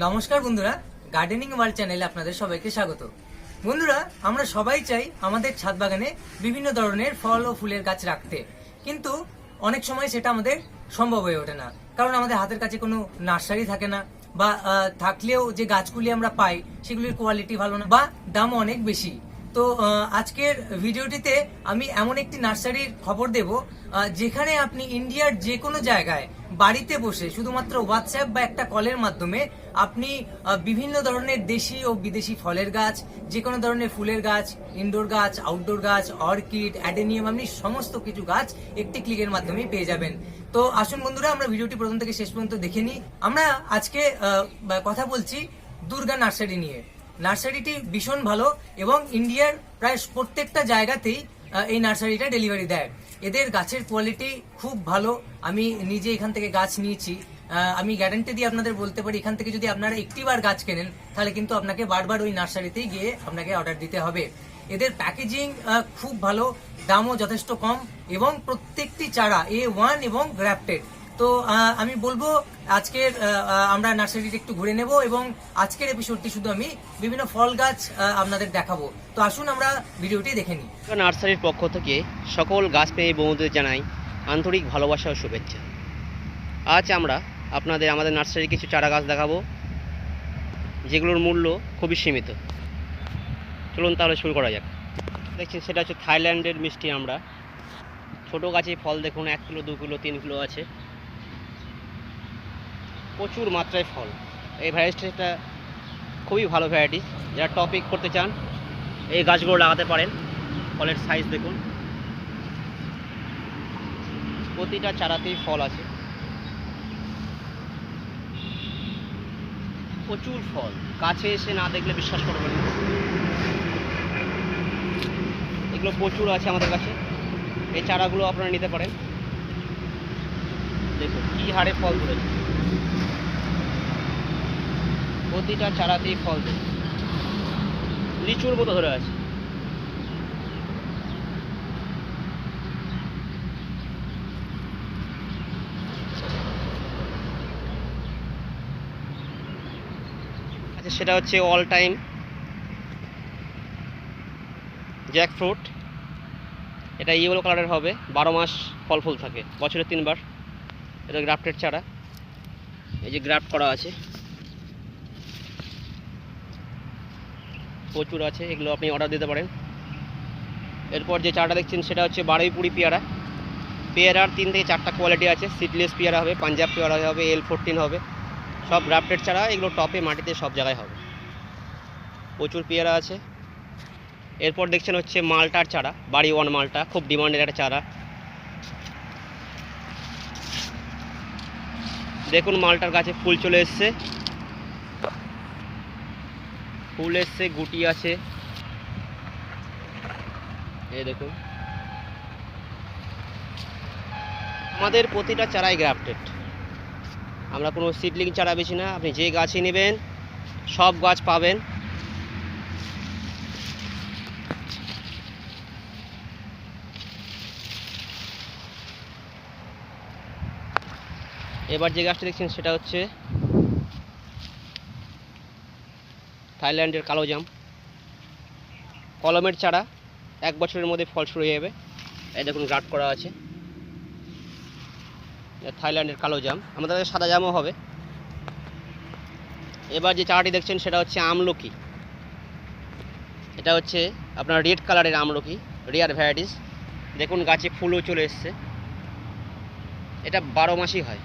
নমস্কার বন্ধুরা gardening world চ্যানেলে আপনাদের সবাইকে স্বাগত। বন্ধুরা, আমরা সবাই চাই আমাদের ছাদ বাগানে বিভিন্ন ধরনের ফল ও ফুলের গাছ রাখতে। কিন্তু অনেক সময় সেটা আমাদের সম্ভব হয়ে ওঠে না। কারণ আমাদের হাতের কাছে কোনো নার্সারি থাকে না, বা থাকলেও যে গাছগুলি আমরা পাই, সেগুলির কোয়ালিটি ভালো না, বা দাম অনেক বেশি। তো আজকের ভিডিওটিতে আমি এমন একটি নার্সারির খবর দেব যেখানে আপনি ইন্ডিয়ার যে কোনো জায়গায় বাড়িতে বসে শুধুমাত্র হোয়াটসঅ্যাপ বা একটা কলের মাধ্যমে আপনি বিভিন্ন ধরনের দেশি ও বিদেশি ফলের গাছ যে কোনো ধরনের ফুলের গাছ ইনডোর গাছ আউটডোর গাছ অর্কিড অ্যাডেনিয়াম আপনি সমস্ত কিছু গাছ একটি ক্লিকের মাধ্যমেই পেয়ে যাবেন। তো আসুন বন্ধুরা, আমরা ভিডিওটি প্রথম থেকে শেষ পর্যন্ত দেখে নিই। আমরা আজকে কথা বলছি দুর্গা নার্সারি নিয়ে। নার্সারিটি ভীষণ ভালো এবং ইন্ডিয়ার প্রায় প্রত্যেকটা জায়গাতেই এই নার্সারিটা ডেলিভারি দেয়। এদের গাছের কোয়ালিটি খুব ভালো। আমি নিজে এখান থেকে গাছ নিয়েছি। আমি গ্যারান্টি দিয়ে আপনাদের বলতে পারি, এখান থেকে যদি আপনারা একটিবার গাছ কেনেন, তাহলে কিন্তু আপনাকে বারবার ওই নার্সারিতেই গিয়ে আপনাকে অর্ডার দিতে হবে। এদের প্যাকেজিং খুব ভালো, দামও যথেষ্ট কম এবং প্রত্যেকটি চারা এ ওয়ান এবং গ্রাফটেড তো আমি বলব, আজকের আমরা নার্সারিটি একটু ঘুরে নেব এবং আজকের এপিসোডটি শুধু আমি, বিভিন্ন ফল গাছ আপনাদের দেখাবো। তো আসুন আমরা ভিডিওটি দেখে নিই। নার্সারির পক্ষ থেকে সকল গাছ পেয়ে বন্ধুদের জানাই আন্তরিক ভালোবাসা ও শুভেচ্ছা। আজ আমরা আপনাদের, আমাদের নার্সারির কিছু চারা গাছ দেখাবো। যেগুলোর মূল্য খুবই সীমিত। চলুন তাহলে শুরু করা যাক। দেখছেন, সেটা হচ্ছে থাইল্যান্ডের মিষ্টি আমরা। ছোটো গাছে ফল দেখুন, এক কিলো, দু কিলো, তিন কিলো আছে। প্রচুর মাত্রায় ফল। এই ভ্যারাইটিটা খুবই ভালো ভ্যারাইটি যারা টপিক করতে চান, এই গাছগুলো লাগাতে পারেন। ফলের সাইজ দেখুন। প্রতিটা চারাতেই ফল আছে। প্রচুর ফল। কাছে এসে না দেখলে বিশ্বাস করবেন না। এগুলো প্রচুর আছে আমাদের কাছে। এই চারাগুলো আপনারা নিতে পারেন। দেখুন, কী হারে ফল ধরেছে। প্রতিটা চারাতেই ফল ধরে লিচুর মতো ধরে আছে। সেটা হচ্ছে অল টাইম জ্যাক ফ্রুট এটা ইয়েলো কালারের হবে, বারো মাস ফল ফুল থাকে, বছরে তিনবার। এটা গ্রাফটেড চারা। এই যে গ্রাফট করা আছে। প্রচুর আছে, এগুলো আপনি অর্ডার দিতে পারেন। এরপর যে চাটা দেখছেন, সেটা হচ্ছে বারুইপুরি পেয়ারা। পেয়ারার তিন থেকে চারটা কোয়ালিটি আছে সিডলেস পেয়ারা হবে, পাঞ্জাব পেয়ারা হবে এল ফোরটিন হবে। সব গ্রাফটেড চারা এগুলো টপে মাটিতে সব জায়গায় হবে। প্রচুর পেয়ারা আছে। এরপর দেখছেন হচ্ছে মালটার চারা, বাড়ি ওয়ান মালটা, খুব ডিমান্ডের একটা চারা। দেখুন মালটার গাছে ফুল চলে এসছে। ফুল এসছে, গুটি আছে। এই দেখুন। আমাদের প্রতিটা চারাই গ্রাফটেড। আমরা কোনো সিডলিং চারা বেশি না, আপনি যে গাছই নেবেন, সব গাছ পাবেন। এবার যে গাছটা দেখছেন সেটা হচ্ছে থাইল্যান্ডের কালো জাম। কলমের চারা এক বছরের মধ্যে ফল শুরু হয়ে যাবে। এই দেখুন গার্ড করা আছে। থাইল্যান্ডের কালো জাম। আমাদের কাছে সাদা জামও হবে। এবার যে চারাটি দেখছেন, সেটা হচ্ছে আমলকি। এটা হচ্ছে আপনার রেড কালারের আমলকি রেয়ার ভ্যারাইটিস দেখুন, গাছে ফুলও চলে এসছে। এটা বারো মাসই হয়।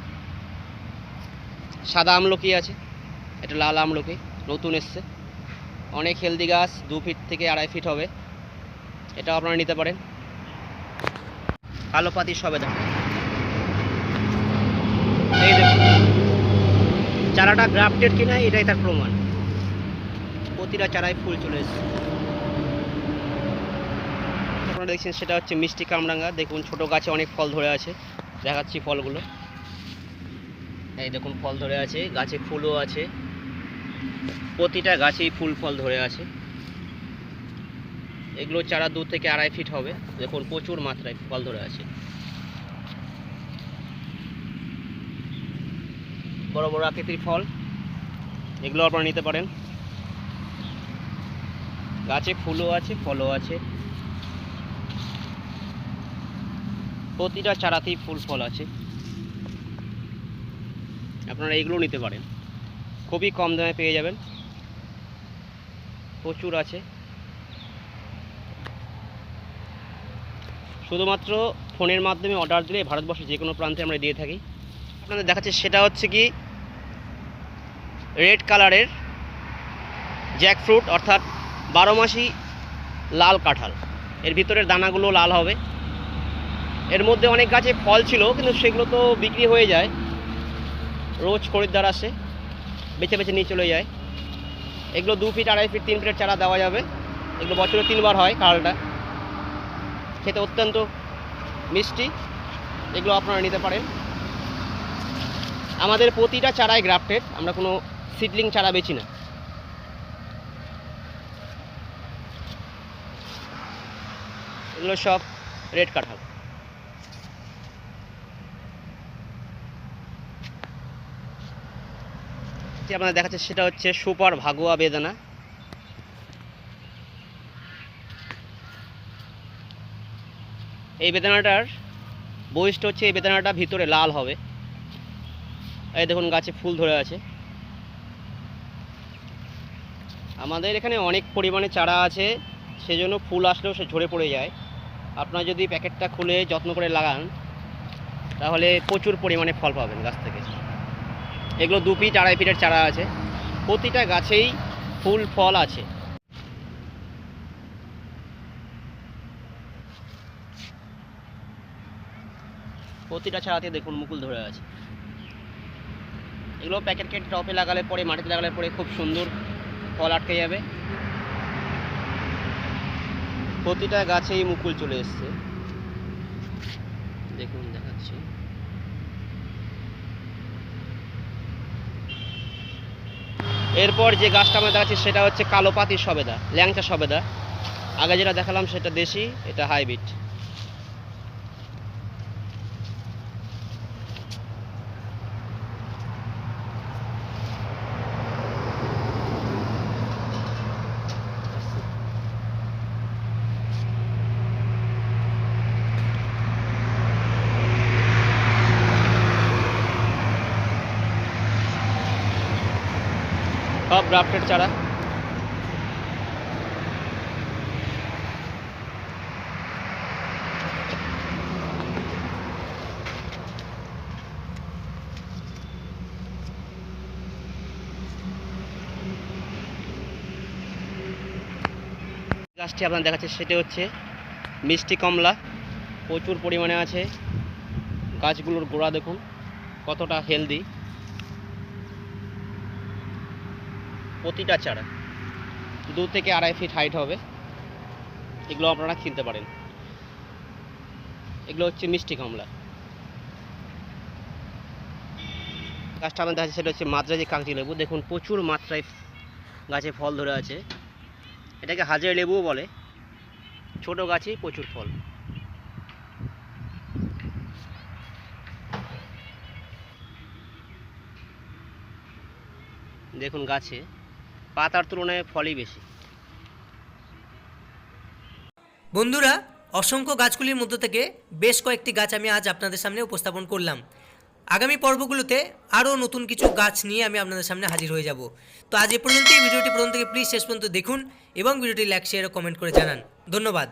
সাদা আমলকি আছে, এটা লাল আমলকি, নতুন এসছে। অনেক হেলদি গাছ, দু ফিট থেকে আড়াই ফিট হবে। এটাও আপনারা নিতে পারেন। কালো পাতি সবেদা। এই দেখুন চারাটা গ্রাফটেড কিনা, এটাই তার প্রমাণ। প্রতিটা চারায় ফুল চলে এসছে। আপনারা দেখছেন, সেটা হচ্ছে মিষ্টি কামরাঙ্গা। দেখুন, ছোট গাছে অনেক ফল ধরে আছে। দেখাচ্ছি ফলগুলো। এই দেখুন, ফল ধরে আছে। গাছে ফুলও আছে। প্রতিটা গাছেই ফুল ফল ধরে আছে। এগুলো চারা দু থেকে আড়াই ফিট হবে। দেখুন, প্রচুর মাত্রায় ফল ধরে আছে। বড় বড় আকৃতির ফল। এগুলো আপনারা নিতে পারেন। গাছে ফুলও আছে, ফলও আছে। প্রতিটা চারাতেই ফুল ফল আছে। আপনারা এগুলো নিতে পারেন। খুবই কম দামে পেয়ে যাবেন। প্রচুর আছে। শুধুমাত্র ফোনের মাধ্যমে অর্ডার দিলে ভারতবর্ষের যে কোনো প্রান্তে আমরা দিয়ে থাকি। আপনাদের দেখাচ্ছে, সেটা হচ্ছে কি রেড কালারের জ্যাকফ্রুট, অর্থাৎ বারো মাসি লাল কাঁঠাল। এর ভিতরের দানাগুলো লাল হবে। এর মধ্যে অনেক গাছে ফল ছিল, কিন্তু সেগুলো তো বিক্রি হয়ে যায়। রোজ খরিদ্দার আসে, বেছে বেছে নিয়ে চলে যায়। এগুলো দু ফিট, আড়াই ফিট, তিন ফিটের চারা দেওয়া যাবে। এগুলো বছরে তিনবার হয় কালটা। খেতে অত্যন্ত মিষ্টি। এগুলো আপনারা নিতে পারেন। আমাদের প্রতিটা চারাই গ্রাফটেড, আমরা কোনো সিডলিং ছাড়া বেচি না। এগুলো সব রেড কাঁঠাল। যে আপনাদের দেখাচ্ছে সেটা হচ্ছে সুপার ভাগুয়া বেদানা। এই বেদানাটার বৈশিষ্ট্য হচ্ছে এই বেদানাটা ভিতরে লাল হবে। এই দেখুন গাছে ফুল ধরে আছে। আমাদের এখানে অনেক পরিমাণে চারা আছে, সেজন্য ফুল আসলেও সে ঝরে পড়ে যায়। আপনারা যদি প্যাকেটটা খুলে যত্ন করে লাগান, তাহলে প্রচুর পরিমাণে ফল পাবেন গাছ থেকে। এগুলো দু পিট আড়াই ফিটের চারা আছে। প্রতিটা গাছেই ফুল, ফল আছে। প্রতিটা চারাতে দেখুন মুকুল ধরে আছে। এগুলো প্যাকেট কেটে টপে লাগালে পরে, মাটিতে লাগালে পরে খুব সুন্দর ফল আটকে যাবে। প্রতিটা গাছেই মুকুল চলে এসছে। দেখুন, দেখাচ্ছি। এরপর যে গাছটা আমরা দেখাচ্ছি সেটা হচ্ছে কালো পাতি সবেদা, ল্যাংচা সবেদা। আগে যেটা দেখালাম সেটা দেশি, এটা হাইব্রিড। সব গ্রাফটেড চারা গাছটি আপনার দেখাচ্ছে সেটা হচ্ছে মিষ্টি কমলা। প্রচুর পরিমাণে আছে। গাছগুলোর গোড়া দেখুন, কতটা হেলদি প্রতিটা চারা। দু থেকে আড়াই ফিট হাইট হবে। এগুলো আপনারা কিনতে পারেন। এগুলো হচ্ছে মিষ্টি কমলা। গাছটা আমাদের আছে, সেটা হচ্ছে মাদ্রাজি কাগজি লেবু। দেখুন, প্রচুর মাত্রায় গাছে ফল ধরে আছে। এটাকে হাজার লেবুও বলে। ছোট গাছেই প্রচুর ফল। দেখুন গাছে পাতার তুলনায় ফলই বেশি। বন্ধুরা, অসংখ্য গাছগুলির মধ্য থেকে বেশ কয়েকটি গাছ আমি আজ আপনাদের সামনে উপস্থাপন করলাম। আগামী পর্বগুলোতে আরও নতুন কিছু গাছ নিয়ে আমি আপনাদের সামনে হাজির হয়ে যাব। তো আজ এ পর্যন্তই। ভিডিওটি প্রথম থেকে প্লিজ শেষ পর্যন্ত দেখুন এবং ভিডিওটি লাইক শেয়ার ও কমেন্ট করে জানান। ধন্যবাদ।